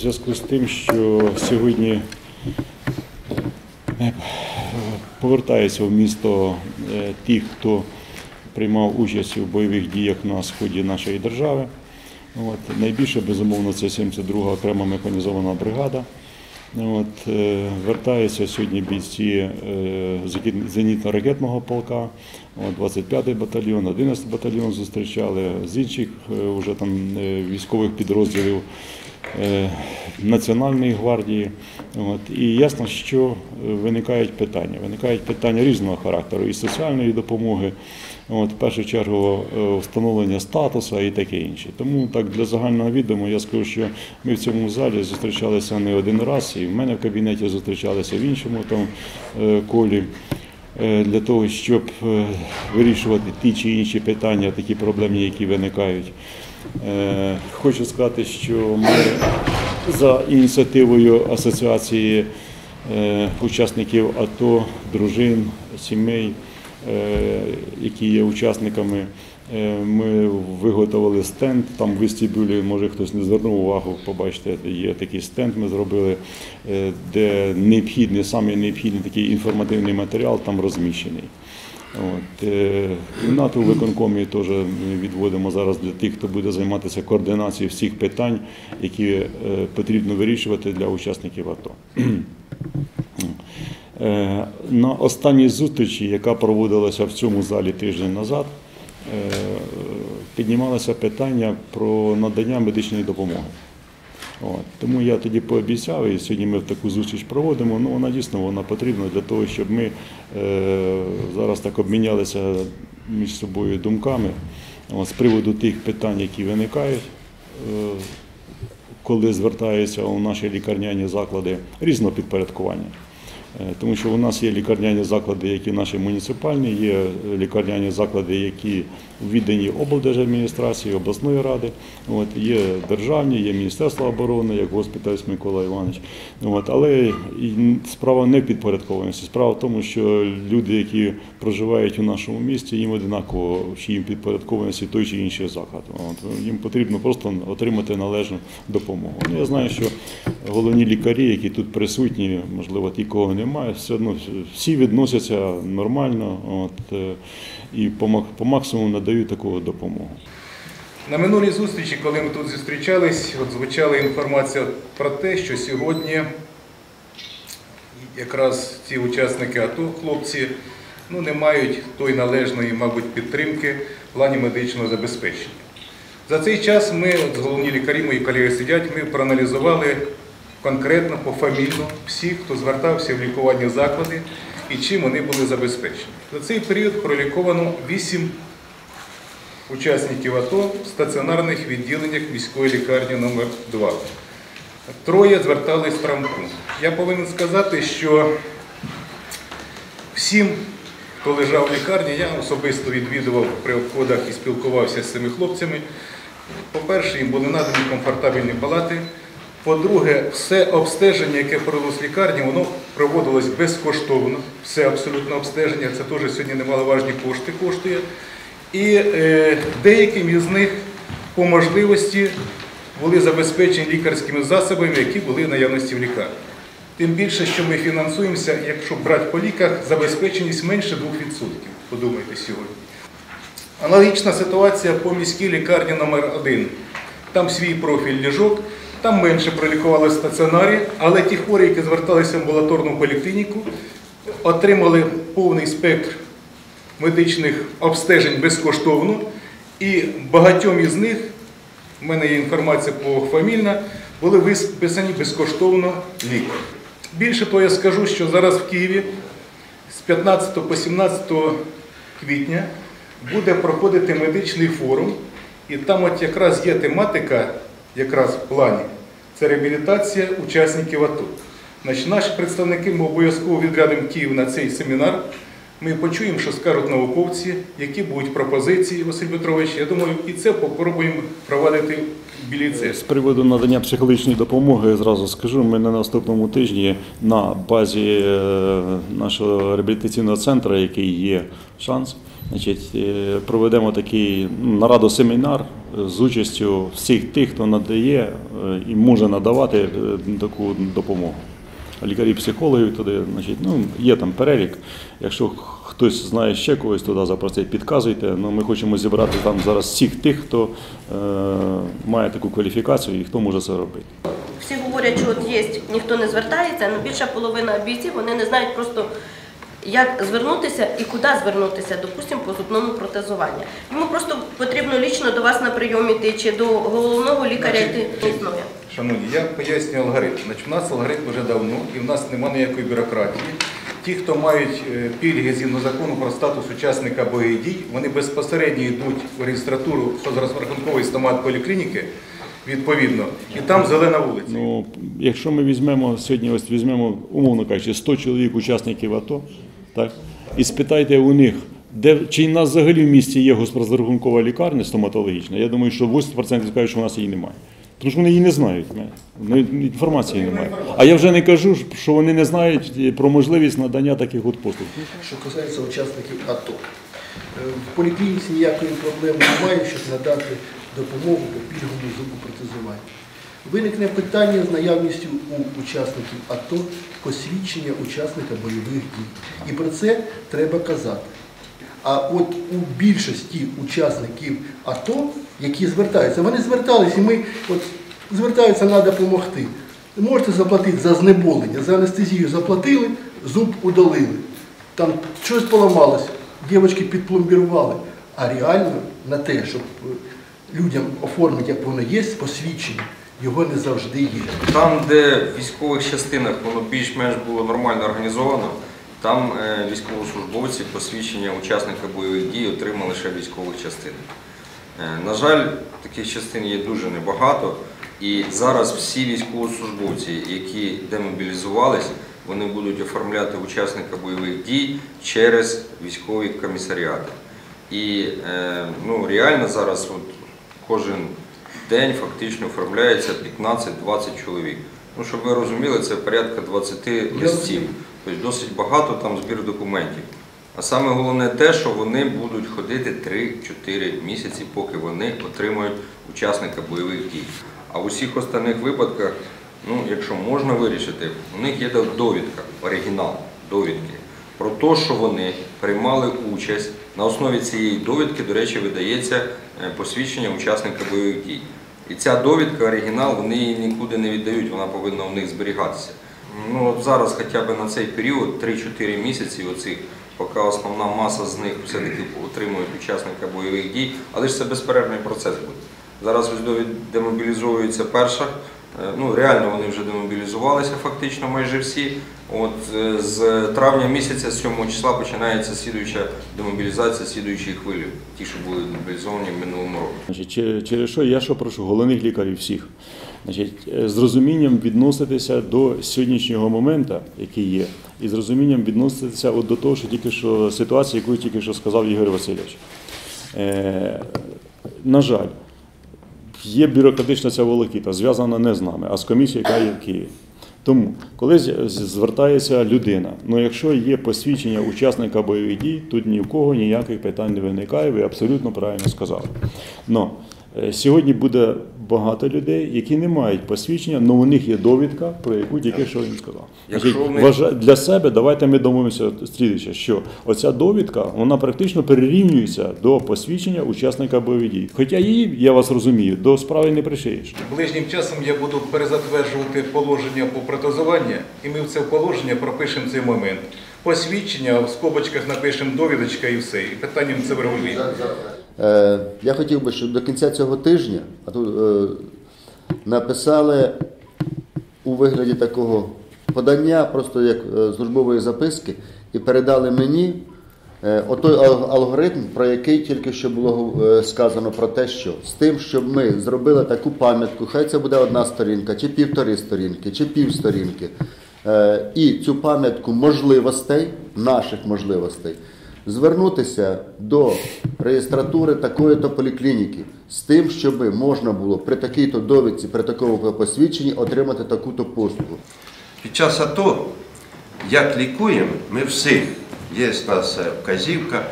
зв'язку з тим, що сьогодні е, повертаються в місто е, ті, хто приймав участь у бойових діях на сході нашої держави. От, найбільше, безумовно, це 72-га окрема механізована бригада. От, е, вертаються сьогодні бійці е, зенітно- зенітно-ракетного полка, от, 25-й батальйон, 11-й батальйон зустрічали з інших е, уже там військових підрозділів Національної гвардії. От, і ясно, що виникають питання. Виникають питання різного характеру і соціальної допомоги, от, в першу чергу е, встановлення статусу і таке інше. Тому так для загального відомо я скажу, що ми в цьому залі зустрічалися не один раз, і в мене в кабінеті зустрічалися в іншому там е, колі. е, Для того, щоб вирішувати ті чи інші питання, такі проблемні, які виникають. Хочу сказати, що ми за ініціативою асоціації учасників АТО, дружин, сімей, які є учасниками. е, Ми виготовили стенд, там в вестибюлі, може хтось не звернув увагу, побачите, є такий стенд, ми зробили, е, де необхідний, саме необхідний такий інформативний матеріал там розміщений. От, е, кімнату в виконкомі теж відводимо зараз для тих, хто буде займатися координацією всіх питань, які е, потрібно вирішувати для учасників АТО. Е, На останній зустрічі, яка проводилася в цьому залі тиждень назад, е, піднімалося питання про надання медичної допомоги. От. Тому я тоді пообіцяв, і сьогодні ми таку зустріч проводимо. Ну, вона дійсно вона потрібна для того, щоб ми е, зараз так обмінялися між собою думками от, з приводу тих питань, які виникають, е, коли звертаються у наші лікарняні заклади різного підпорядкування. Е, Тому що у нас є лікарняні заклади, які наші муніципальні, є лікарняні заклади, які віддані облдержадміністрації, обласної ради. От, є державні, є Міністерство оборони, як госпіталь Микола Іванович. От, але справа не в підпорядкованості. Справа в тому, що люди, які проживають у нашому місті, їм одинаково, чи їм підпорядкованості той чи інший заклад. От, їм потрібно просто отримати належну допомогу. Ну, я знаю, що головні лікарі, які тут присутні, можливо, ті, кого немає, все одно всі відносяться нормально от, е, і по, по максимуму надають таку допомогу. На минулій зустрічі, коли ми тут зустрічались, от звучала інформація про те, що сьогодні якраз ці учасники АТО, хлопці, ну, не мають тої належної, мабуть, підтримки в плані медичного забезпечення. За цей час ми, от головні лікарі, мої колеги сидять, ми проаналізували конкретно, пофамільно всіх, хто звертався в лікувальні заклади і чим вони були забезпечені. За цей період проліковано 8 учасників АТО в стаціонарних відділеннях міської лікарні номер 2 Троє звертались в травмпункт. Я повинен сказати, що всім, хто лежав в лікарні, я особисто відвідував при обходах і спілкувався з цими хлопцями. По-перше, їм були надані комфортабельні палати. По-друге, все обстеження, яке провелось в лікарні, воно проводилось безкоштовно. Все абсолютно обстеження, це теж сьогодні немаловажні кошти коштує. І е, деяким із них по можливості були забезпечені лікарськими засобами, які були в наявності в лікарні. Тим більше, що ми фінансуємося, якщо брати по ліках, забезпеченість менше 2%. Подумайте сьогодні. Аналогічна ситуація по міській лікарні номер 1 Там свій профіль ліжок, там менше пролікували в стаціонарі, але ті хворі, які зверталися в амбулаторну поліклініку, отримали повний спектр медичних обстежень безкоштовно, і багатьом із них, в мене є інформація пофамільна, були виписані безкоштовно ліки. Більше того, я скажу, що зараз в Києві з 15 по 17 квітня буде проходити медичний форум, і там от якраз є тематика, якраз в плані, це реабілітація учасників АТО. Значить, наші представники ми обов'язково відрядимо Київ на цей семінар. Ми почуємо, що скажуть науковці, які будуть пропозиції, Василь Петрович. Я думаю, і це попробуємо провадити. З приводу надання психологічної допомоги зразу скажу, ми на наступному тижні на базі е, нашого реабілітаційного центру, який є шанс, Значить, е, проведемо такий ну, нараду семінар з участю всіх тих, хто надає е, і може надавати таку допомогу. Лікарі, психологів туди, значить, ну, є там перелік. Якщо хтось знає ще когось туди запросить, підказуйте. Ну, ми хочемо зібрати там зараз всіх тих, хто е, має таку кваліфікацію і хто може це робити. Всі говорять, що от є, ніхто не звертається, але більша половина бійців вони не знають просто, як звернутися і куди звернутися, допустимо, по зубному протезуванню. Йому просто потрібно лічно до вас на прийом іти чи до головного лікаря йти. Шановні, я пояснюю алгоритм. Значить, у нас алгоритм вже давно і в нас немає ніякої бюрократії. Ті, хто мають е, пільги згідно закону про статус учасника бойових дій, вони безпосередньо йдуть в реєстратуру розрахункової стомат поліклініки, відповідно, і там зелена вулиця. Ну, якщо ми візьмемо сьогодні, ось візьмемо, умовно кажучи, 100 чоловік учасників АТО, так, і спитайте у них, де, чи в нас взагалі в місті є госпрозрахункова лікарня стоматологічна, я думаю, що 80% скажуть, що в нас її немає. Тому що вони її не знають. Інформації немає. А я вже не кажу, що вони не знають про можливість надання таких от послуг. Що касається учасників АТО. Е, В поліклініці ніякої проблеми немає, щоб надати допомогу по пільговому зубопротезуванню. Виникне питання з наявністю у учасників АТО посвідчення учасника бойових дій. І про це треба казати. А от у більшості учасників АТО, які звертаються, вони звертались, і ми от звертаються, треба допомогти. Можете заплатити за знеболення, за анестезію заплатили, зуб удалили. Там щось поламалося, дівчатки підпломбірували. А реально на те, щоб е, людям оформити, як воно є, посвідчення, його не завжди є. Там, де в військових частинах воно більш-менш було нормально організовано, там е, військовослужбовці посвідчення учасника бойових дій отримали лише військових частинах. Е, На жаль, таких частин є дуже небагато, і зараз всі військовослужбовці, які демобілізувались, вони будуть оформляти учасника бойових дій через військові комісаріати. І е, ну, реально зараз от, кожен день фактично оформляється 15-20 чоловік. Ну, щоб ви розуміли, це порядка 20 листів. Тобто досить багато там збір документів. А саме головне те, що вони будуть ходити 3-4 місяці, поки вони отримують учасника бойових дій. А в усіх остальних випадках, ну, якщо можна вирішити, у них є довідка, оригінал довідки про те, що вони приймали участь. На основі цієї довідки, до речі, видається е, посвідчення учасника бойових дій. І ця довідка, оригінал, вони її нікуди не віддають, вона повинна у них зберігатися. Ну, от зараз хоча б на цей період, 3-4 місяці, оцих, поки основна маса з них все-таки отримують учасника бойових дій, але ж це безперервний процес буде. Зараз ось демобілізовується перша. Е, Ну, реально вони вже демобілізувалися фактично майже всі. От е, з травня місяця, з 7 числа, починається слідуюча демобілізація слідуючої хвилі, ті, що були демобілізовані в минулому році. Через що я що прошу головних лікарів всіх. Значить, е, з розумінням відноситися до сьогоднішнього моменту, який є, і з розумінням відноситися от до того, що тільки що ситуація, яку тільки що сказав Ігор Васильович. Е, на жаль, є бюрократична ця волокіта, зв'язана не з нами, а з комісією, яка є в Києві. Тому, коли звертається людина, ну якщо є посвідчення учасника бойових дій, тут ні в кого ніяких питань не виникає, ви абсолютно правильно сказали. Но сьогодні буде багато людей, які не мають посвідчення, але у них є довідка, про яку тільки що він сказав. Якщо для себе давайте ми домовимося слідуюче, що оця довідка вона практично перерівнюється до посвідчення учасника бойових дій. Хоча її, я вас розумію, до справи не пришиєш. Ближнім часом я буду перезатверджувати положення по протезуванню, і ми в це положення пропишемо цей момент. Посвідчення, в скобочках напишемо довідочка і все. І питанням це врегулюємо. Е, Я хотів би, щоб до кінця цього тижня е, написали у вигляді такого подання, просто як е, службової записки, і передали мені отой алгоритм, про який тільки що було сказано про те, що з тим, щоб ми зробили таку пам'ятку, хай це буде одна сторінка, чи півтори сторінки, чи пів сторінки. Е, І цю пам'ятку можливостей, наших можливостей, звернутися до реєстратури такої-то поліклініки з тим, щоб можна було при такій-то довідці, при такому посвідченні отримати таку-то послугу. Під час АТО, як лікуємо, ми всіх, є в нас е, вказівка,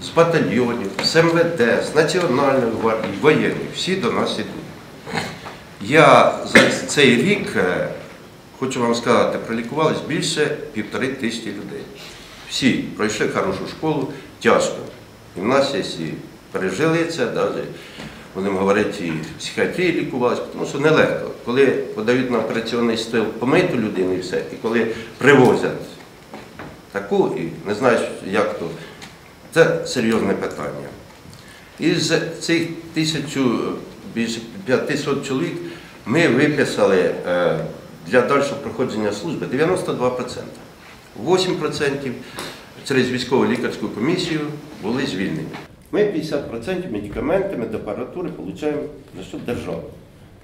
з батальйонів, з МВД, з Національної гвардії, воєнні, всі до нас йдуть. Я за цей рік, е, хочу вам сказати, пролікувалось більше півтори тисячі людей. Всі пройшли хорошу школу, тяжко. І в нас є пережили це, будемо говорити, і в психіатрії лікувалися, тому що нелегко. Коли подають на операційний стіл помиту людину і все, і коли привозять таку і не знаєш, як то, це серйозне питання. Із цих тисячу, більше 500 чоловік ми виписали е, для дальшого проходження служби 92%. 8% через військово лікарську комісію були звільнені. Ми 50% медикаментами до апаратури отримуємо за счет держави.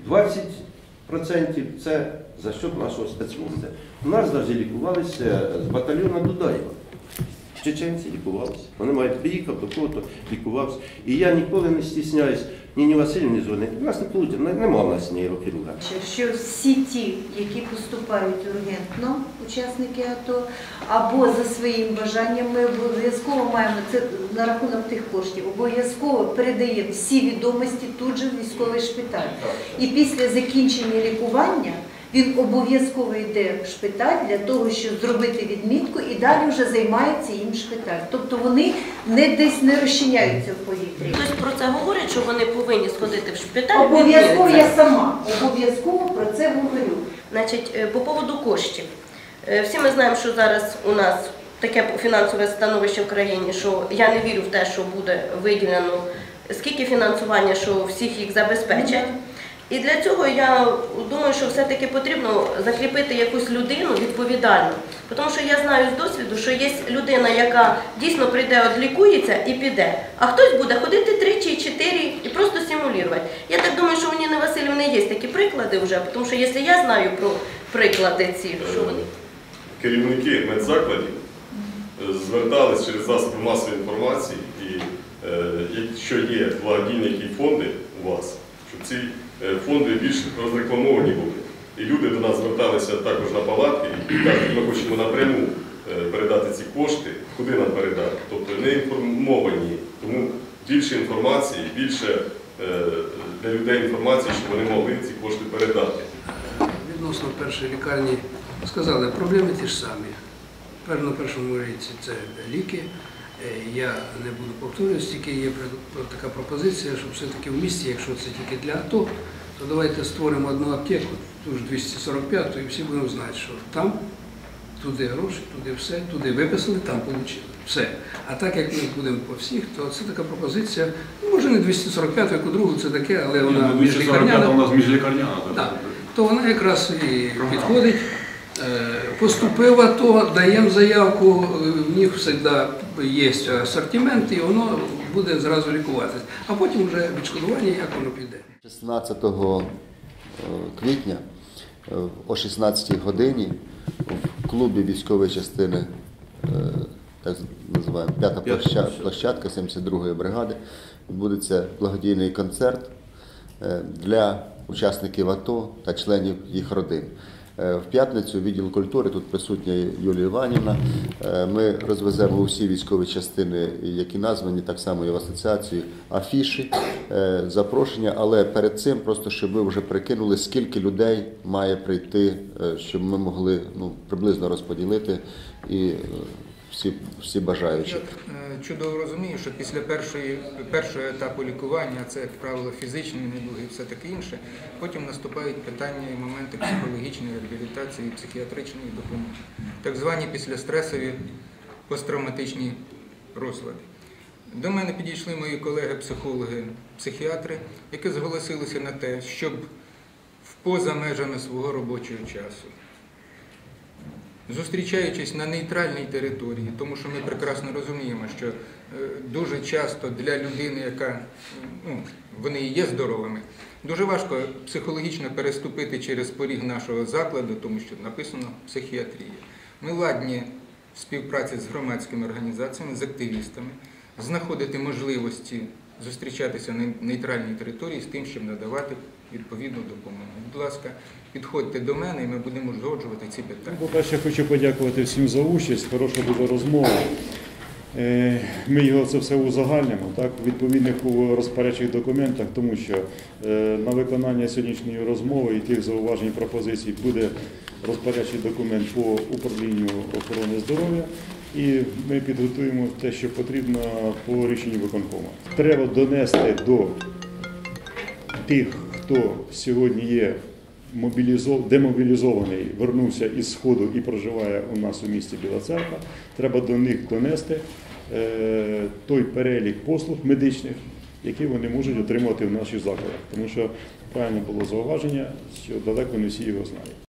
20% це за счет нашого спецслужби. У нас навіть лікувалися з батальйону Дудаєва. Чеченці лікувалися. Вони мають приїхав до кого-то, лікувався. І я ніколи не стісняюсь Ніні Васильівні дзвонити. У нас не вийде, нема в нас нейрохірурга. що всі ті, які поступають ургентно, учасники АТО, або за своїм бажанням, ми обов'язково маємо це на рахунок тих коштів, обов'язково передаємо всі відомості тут же в військовий шпиталь. І після закінчення лікування він обов'язково йде в шпиталь для того, щоб зробити відмітку, і далі вже займається їм шпиталь. Тобто вони не десь не розчиняються в повітрі. Хтось про це говорить, що вони повинні сходити в шпиталь. Обов'язково я сама обов'язково про це говорю. Значить, е, по поводу коштів. Е, Всі ми знаємо, що зараз у нас таке фінансове становище в країні, що я не вірю в те, що буде виділено скільки фінансування, що всіх їх забезпечать. І для цього я думаю, що все-таки потрібно закріпити якусь людину відповідальну. Тому що я знаю з досвіду, що є людина, яка дійсно прийде, одлікується і піде, а хтось буде ходити три чи чотири і просто симулювати. Я так думаю, що у Ніни Васильівни є такі приклади вже, тому що якщо я знаю про приклади ці, що вони. керівники медзакладів е, звертались через засоби масової інформації, і е, якщо є благодійні фонди у вас, щоб ці е, фонди більш розрекламовані були. І люди до нас зверталися також на палатки і кажуть, ми хочемо напряму е, передати ці кошти, куди нам передати. Тобто не інформовані. Тому більше інформації, більше е, для людей інформації, щоб вони могли ці кошти передати. Відносно першої лікарні сказали, проблеми ті ж самі. На першому рейці це ліки. Е, Я не буду повторюватися, тільки є така пропозиція, щоб все-таки в місті, якщо це тільки для АТО, то давайте створимо одну аптеку, ту ж 245 і всі будемо знати, що там туди гроші, туди все, туди виписали, там отримали. Все. А так як ми будемо по всіх, то це така пропозиція. Ну, може не 245, як у другу, це таке, але вона Ну, 245 у міжлікарняна. нас міжлікарняна. Так, то вона якраз і підходить. Е, Поступила, то даємо заявку, е, в них завжди є асортимент, і воно буде зразу лікуватися. А потім вже відшкодування, як воно піде. 16 е, квітня е, о 16 годині в клубі військової частини, так називаємо, п'ята площадка. площадка 72-ї бригади, відбудеться благодійний концерт для учасників АТО та членів їх родин. Е, В п'ятницю відділ культури, тут присутня Юлія Іванівна. е, Ми розвеземо усі військові частини, які названі, так само і в асоціації, афіші, е, запрошення. Але перед цим просто щоб ви вже прикинули, скільки людей має прийти, щоб ми могли ну, приблизно розподілити і всі, всі бажаючі. Я е, чудово розумію, що після першої, першого етапу лікування, це, як правило, фізичні недуги і все таке інше, потім наступають питання і моменти психологічної реабілітації і психіатричної допомоги. Так звані післястресові посттравматичні розлади. До мене підійшли мої колеги-психологи, психіатри, які зголосилися на те, щоб поза межами свого робочого часу зустрічаючись на нейтральній території, тому що ми прекрасно розуміємо, що е, дуже часто для людини, яка е, ну, вони і є здоровими, дуже важко психологічно переступити через поріг нашого закладу, тому що написано психіатрія. Ми ладні в співпраці з громадськими організаціями, з активістами, знаходити можливості зустрічатися на нейтральній території з тим, щоб надавати відповідну допомогу. Будь ласка, підходьте до мене і ми будемо узгоджувати ці питання. По-перше, хочу подякувати всім за участь. Хороша буде розмова. Е, Ми його це все узагальнимо так, у відповідних розпорядчих документах, тому що е, на виконання сьогоднішньої розмови і тих зауважень пропозицій буде розпорядчий документ по управлінню охорони здоров'я. І ми підготуємо те, що потрібно по рішенню виконкому. Треба донести до тих, хто сьогодні є мобілізов... демобілізований, вернувся із Сходу і проживає у нас у місті Біла Церква, треба до них донести е, той перелік послуг медичних, які вони можуть отримувати в наших закладах. Тому що правильно було зауваження, що далеко не всі його знають.